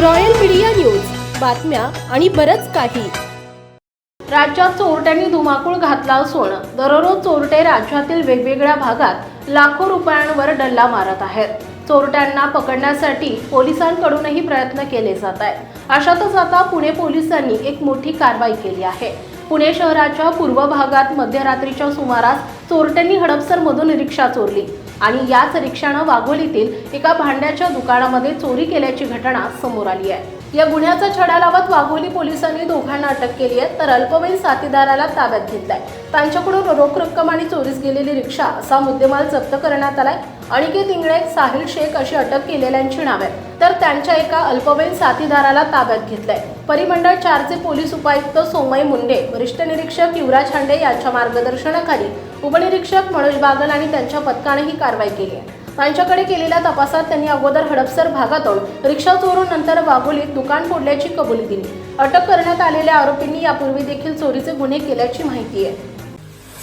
Royal media news. बातम्या आणि बरंच काही. राज्यात चोरट्यांनी धुमाकूळ घातला असून दररोज चोरटे राज्यातील वेगवेगळ्या भागात लाखो रुपयांवर डल्ला मारत आहेत. चोरट्यांना पकडण्यासाठी पोलिसांकडूनही प्रयत्न केले जात आहेत. अशातच आता पुणे पोलिसांनी एक मोठी कारवाई केली आहे. पुणे शहराच्या पूर्व भागात मध्यरात्रीच्या सुमारास चोरट्यांनी हडपसरमधून रिक्षा चोरली आणि याच रिक्षानं वाघोलीतील एका भांड्याच्या दुकानामध्ये चोरी केल्याची घटना समोर आली आहे. या गुन्ह्याचा छडा लावत वाघोली पोलिसांनी दोघांना अटक केली आहे. तर अल्पवयीन साथीदाराला ताब्यात घेतलाय. त्यांच्याकडून रोख रक्कम आणि चोरीस गेलेली रिक्षा असा मुद्देमाल जप्त करण्यात आलाय. अनिकेत इंगळे साहिल शेख अशी अटक केलेल्यांची नावे तर त्यांच्या एका अल्पवयीन साथीदाराला ताब्यात घेतलंय. परिमंडळ चारचे पोलीस उपायुक्त सोमय मुंडे वरिष्ठ निरीक्षक युवराज हांडे यांच्या मार्गदर्शनाखाली उपनिरीक्षक मनोज बागल आणि त्यांच्या पथकाने ही कारवाई केली आहे. त्यांच्याकडे केलेल्या तपासात त्यांनी अगोदर हडपसर भागातून रिक्षा चोरून नंतर वाघोलीत दुकान फोडल्याची कबुली दिली. अटक करण्यात आलेल्या आरोपींनी यापूर्वी देखील चोरीचे गुन्हे केल्याची माहिती आहे.